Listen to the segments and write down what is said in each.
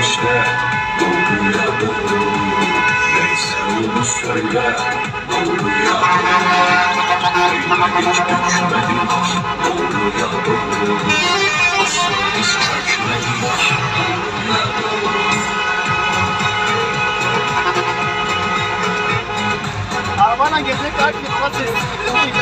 işte Doğruya doğru. Neyse onu söyle Doğruya doğru. Eğme hiç bükmedik Doğruya doğru. Asla biz çökmedik Doğruya doğru. Arabayla gezmek daha keyifli.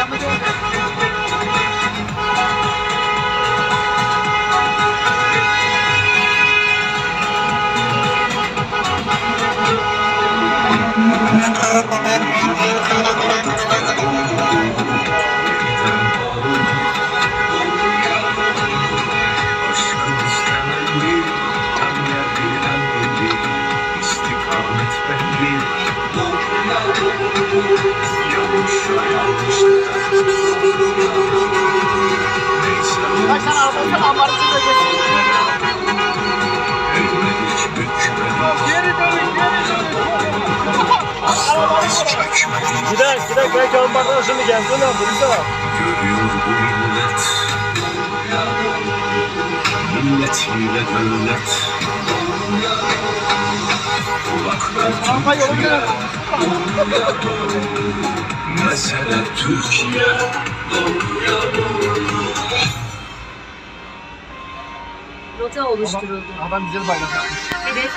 Kaç tane araba olsa ambarasını Gider gider belki ambardan şimdi gelsin lan polis var. Görüyor bu millet doğru Milletiyle devlet. Doğruya doğru Mesele Türkiye Rota oluşturuldu. Adam güzel bayrak yapmış.